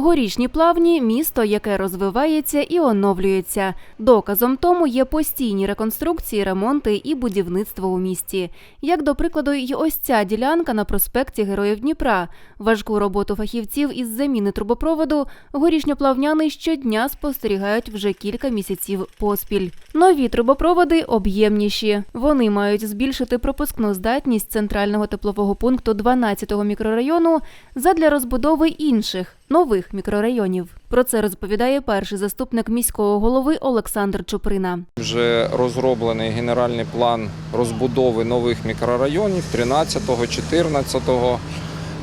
Горішні плавні місто, яке розвивається і оновлюється. Доказом тому є постійні реконструкції, ремонти і будівництво у місті. Як до прикладу, й ось ця ділянка на проспекті Героїв Дніпра. Важку роботу фахівців із заміни трубопроводу горішньоплавняни щодня спостерігають вже кілька місяців поспіль. Нові трубопроводи об'ємніші. Вони мають збільшити пропускну здатність центрального теплового пункту 12-го мікрорайону задля розбудови інших нових мікрорайонів. Про це розповідає перший заступник міського голови Олександр Чуприна. Вже розроблений генеральний план розбудови нових мікрорайонів 13-го, 14-го.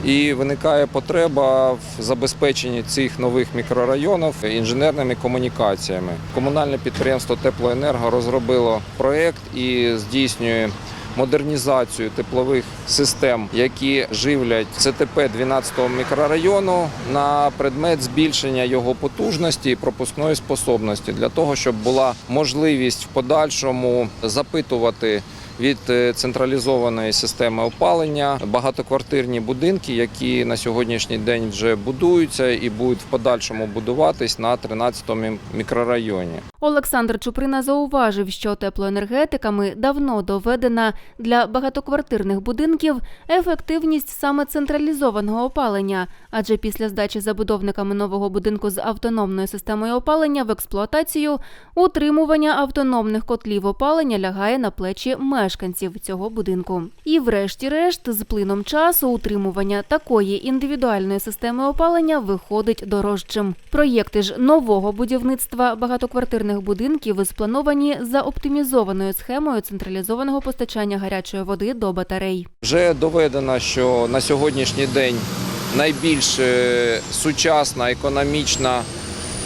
І виникає потреба в забезпеченні цих нових мікрорайонів інженерними комунікаціями. Комунальне підприємство Теплоенерго розробило проєкт і здійснює модернізацію теплових систем, які живлять ЦТП 12-го мікрорайону на предмет збільшення його потужності і пропускної способності для того, щоб була можливість в подальшому запитувати від е, централізованої системи опалення. Багатоквартирні будинки, які на сьогоднішній день вже будуються і будуть в подальшому будуватись на 13-му мікрорайоні. Олександр Чуприна зауважив, що теплоенергетиками давно доведена для багатоквартирних будинків ефективність саме централізованого опалення, адже після здачі забудовниками нового будинку з автономною системою опалення в експлуатацію утримування автономних котлів опалення лягає на плечі мешканців цього будинку. І, врешті-решт, з плином часу утримування такої індивідуальної системи опалення виходить дорожчим. Проєкти ж нового будівництва багатоквартирних будинків сплановані за оптимізованою схемою централізованого постачання гарячої води до батарей. Вже доведено, що на сьогоднішній день найбільш е, сучасна, економічна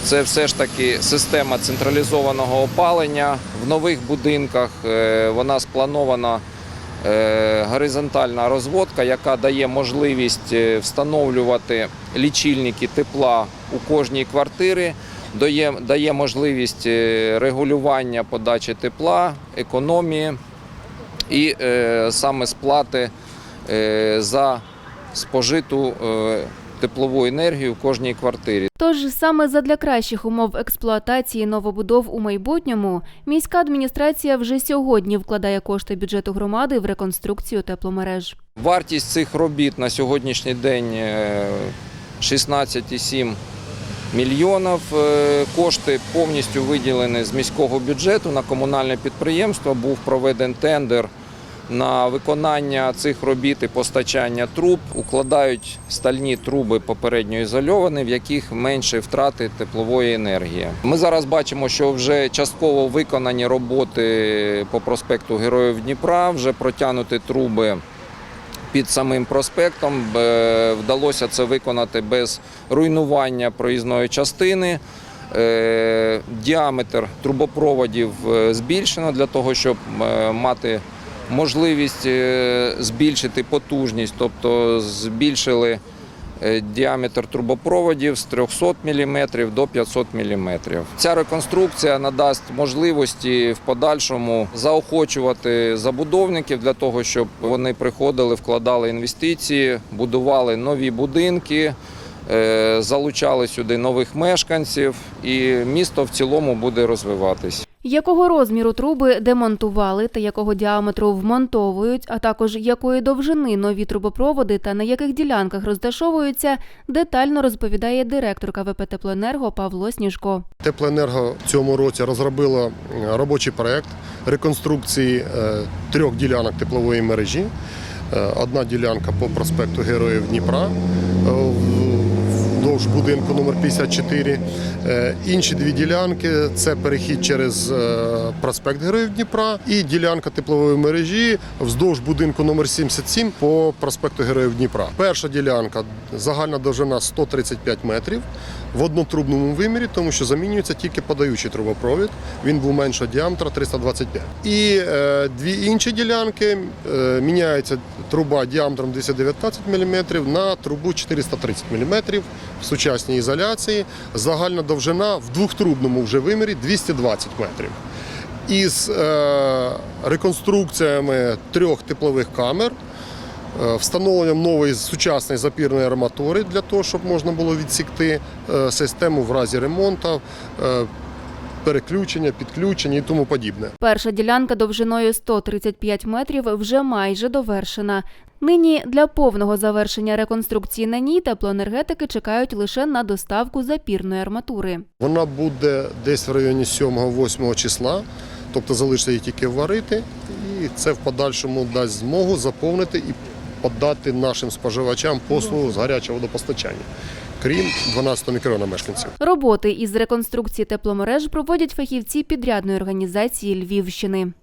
це все ж таки система централізованого опалення. В нових будинках е, вона спланована е, горизонтальна розводка, яка дає можливість е, встановлювати лічильники тепла у кожній квартирі. Дає, дає можливість регулювання подачі тепла, економії і саме сплати за спожиту теплову енергію в кожній квартирі. Тож саме задля кращих умов експлуатації новобудов у майбутньому міська адміністрація вже сьогодні вкладає кошти бюджету громади в реконструкцію тепломереж. Вартість цих робіт на сьогоднішній день е, 16,7 мільйонів. Е, Кошти повністю виділені з міського бюджету на комунальне підприємство. Був проведений тендер на виконання цих робіт і постачання труб. Укладають стальні труби попередньо ізольовані, в яких менше втрати теплової енергії. Ми зараз бачимо, що вже частково виконані роботи по проспекту Героїв Дніпра, вже протягнуті труби під самим проспектом. Вдалося це виконати без руйнування проїзної частини. Е, Діаметр трубопроводів е, збільшено для того, щоб е, мати можливість е, збільшити потужність, тобто збільшили е, діаметр трубопроводів з 300 мм до 500 мм. Ця реконструкція надасть можливості в подальшому заохочувати забудовників для того, щоб вони приходили, вкладали інвестиції, будували нові будинки. е, Залучали сюди нових мешканців, і місто в цілому буде розвиватись. Якого розміру труби демонтували та якого діаметру вмонтовують, а також якої довжини нові трубопроводи та на яких ділянках розташовуються, детально розповідає директор КВП Теплоенерго Павло Сніжко. Теплоенерго в цьому році розробило е, робочий проект реконструкції е, трьох ділянок теплової мережі. Е, Одна ділянка по проспекту Героїв Дніпра вздовж будинку номер 54. Е, Інші дві ділянки це перехід через е, проспект Героїв Дніпра і ділянка теплової мережі вздовж будинку номер 77 по проспекту Героїв Дніпра. Перша ділянка загальна довжина 135 метрів в однотрубному вимірі, тому що замінюється тільки подаючий трубопровід. Він був меншого діаметра 325. І е, дві інші ділянки е, міняється труба діаметром 219 мм на трубу 430 мм в сучасній ізоляції. Загальна довжина в двохтрубному вже вимірі 220 метрів. Із е, реконструкціями трьох теплових камер е, встановленням нової сучасної запірної арматури для того, щоб можна було відсікти е, систему в разі ремонту, е, переключення, підключення і тому подібне. Перша ділянка довжиною 135 метрів вже майже довершена. Нині для повного завершення реконструкції на ній теплоенергетики чекають лише на доставку запірної арматури. Вона буде десь в районі 7-8 числа, тобто залишиться її тільки варити, і це в подальшому дасть змогу заповнити і подати нашим споживачам послугу з гарячого водопостачання, крім 12 мікрорайону мешканців. Роботи із реконструкції тепломереж проводять фахівці підрядної організації Львівщини.